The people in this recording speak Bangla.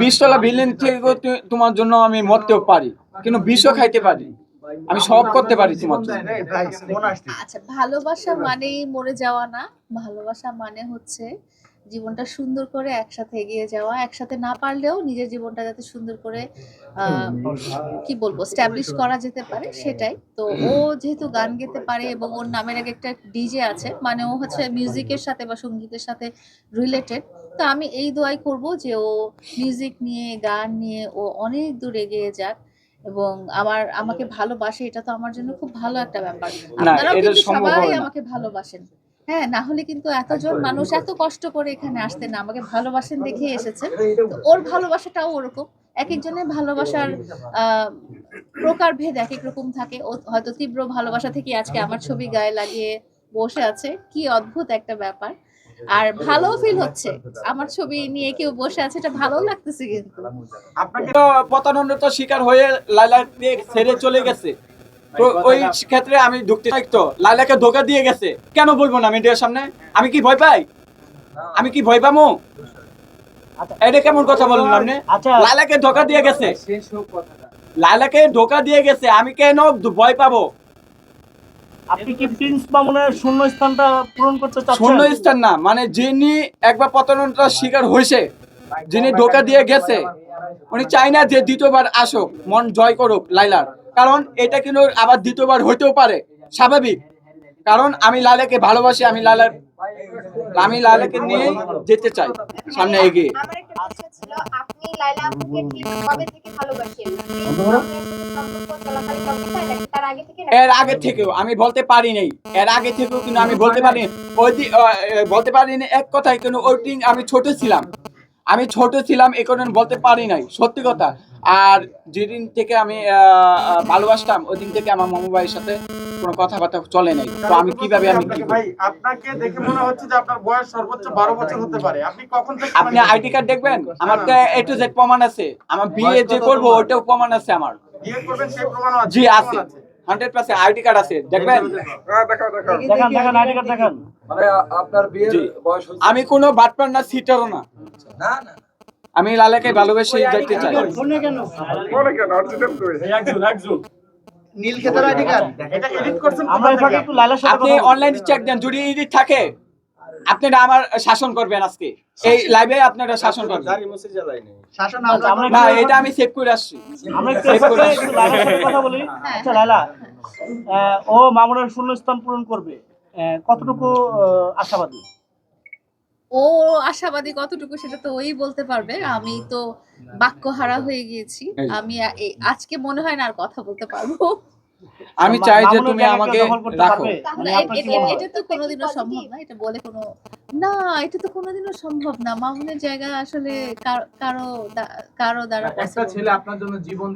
বিশতলা বিল্ডিং থেকে তোমার জন্য আমি মরতেও পারি, কিন্তু বিষও খাইতে পারি। আমি সব করতে পারি তোমার জন্য। আচ্ছা ভালোবাসা মানেই মরে যাওয়া না, ভালোবাসা মানে হচ্ছে জীবনটা সুন্দর করে একসাথে এগিয়ে যাওয়া একসাথে না পারলেও নিজের জীবনটা যাতে সুন্দর করে কি বলব স্ট্যাবলিশ করা যেতে পারে সেটাই। তো ও যেহেতু গান গেতে পারে এবং ওর নামের আগে একটা ডিজে আছে মানে ও হচ্ছে মিউজিকের সাথে বা সঙ্গীতের সাথে রিলেটেড তো আমি এই দোয়াই করব যে ও মিউজিক নিয়ে গান নিয়ে ও অনেক দূর এগিয়ে যাক এবং আমার আমাকে ভালোবাসে এটা তো আমার জন্য খুব ভালো একটা ব্যাপার। আপনারাও কিন্তু সবাই আমাকে ভালোবাসেন। হ্যাঁ না হলে কিন্তু এতজন মানুষ এত কষ্ট করে এখানে আসতেন না আমাকে ভালোবাসেন দেখে এসেছেন। তো ওর ভালোবাসাটাও ওরকম। এক একজনের ভালোবাসার আহ, প্রকারভেদ এক এক রকম থাকে। ও হয়তো তীব্র ভালোবাসা থেকে আজকে আমার ছবি গায়ে লাগিয়ে বসে আছে। কি অদ্ভুত একটা ব্যাপার। আর ভালো ফিল হচ্ছে। আমার ছবি নিয়ে কেউ বসে আছে এটা ভালো লাগতেছে কিন্তু। আপনাকে তো প্রতারণার শিকার হয়ে লাইলাকে ছেড়ে চলে গেছে। তো ওই ক্ষেত্রে আমি ঢুকতে চাই তো। লাইলাকে ধোকা দিয়ে গেছে। কেন বলব না মিডিয়ার সামনে? আমি কি ভয় পাই? আমি কি ভয় পামো? এটা কেমন কথা বললেন আপনি? আচ্ছা। লাইলাকে ধোকা দিয়ে গেছে। লাইলাকে ধোকা দিয়ে গেছে। আমি কেন ভয় পাবো? আপনি কি প্রিন্স মামুনের শূন্য স্থানটা পূরণ করতে শূন্য স্থান না মানে যিনি একবার প্রতারণার শিকার হয়েছে যিনি ধোকা দিয়ে গেছে উনি চাই না যে দ্বিতীয়বার আসুক মন জয় করুক লাইলার। কারণ এটা কিন্তু আবার দ্বিতীয়বার হইতেও পারে। স্বাভাবিক। কারণ আমি লালাকে ভালোবাসি আমি লালার আমি লালাকে নিয়ে যেতে চাই সামনে এগিয়ে? এর আগে থেকেও আমি বলতে পারি নাই। এর আগে থেকেও কিন্তু আমি বলতে পারি ওই বলতে পারি না এক কথাই কিন্তু ওই আমি ছোট ছিলাম। আমি ছোট ছিলাম এই কারণে বলতে পারি নাই সত্যি কথা। আর যেদিন থেকে আমি ভালোবাসতাম ওই দিন থেকে আমার মামু ভাইয়ের সাথে কোনো কথাবার্তা চলে নাই। তো আমি কীভাবে আমি কি ভাই আপনাকে দেখে মনে হচ্ছে যে আপনার বয়স সর্বোচ্চ বারো বছর হতে পারে। আপনি কখন থেকে আপনি আইডি কার্ড দেখবেন? আমার তো এ টু জেড প্রমাণ আছে। আমার বিয়ে যে করব ওটাও প্রমাণ আছে আমার। বিয়ে করবেন সেই প্রমাণও আছে জি প্রমাণ আছে। হান্ড্রেড পার্সেন্ট আইডি কার্ড আছে দেখবেন? দেখান দেখান আইডি কার্ড দেখান আপনার বিয়ের জি। বয়স হচ্ছে আমি কোনো বাটপার না সিটারও না। না না আমি লালাকে ভালোবেসে দেখতে চাই। এটা এডিট করছেন আমরা কোথা একটু লাইলার সাথে আপনি। অনলাইনে চেক দেন যদি এডিট থাকে। আপনারা আমার শাসন করবেন আজকে। এই লাইভে আপনারা শাসন করবেন। শাসন আচ্ছা, আমরা না এটা আমি সেভ করে আসছি। আমরা একটু Save করে একটু কথা বলি। হ্যাঁ, আচ্ছা আহ, ও মামুনের শূন্য স্থান পূরণ করবে। কতটুকু আহ, আশাবাদী? ও আশাবাদী কতটুকু সেটা তো ওই বলতে পারবে। আমি তো বাক্য হারা হয়ে গিয়েছি। আমি আজকে মনে হয় না আর কথা বলতে পারব। আমি চাই যে তুমি আমাকে রাখো। মানে? এটা তো কোনোদিনও সম্ভব না এটা বলে কোনো না এটা তো কোনোদিনও সম্ভব না। মামুনের জায়গা আসলে কার- কারও দা- কারও দ্বারা একটা ছেলে আপনার জন্য জীবন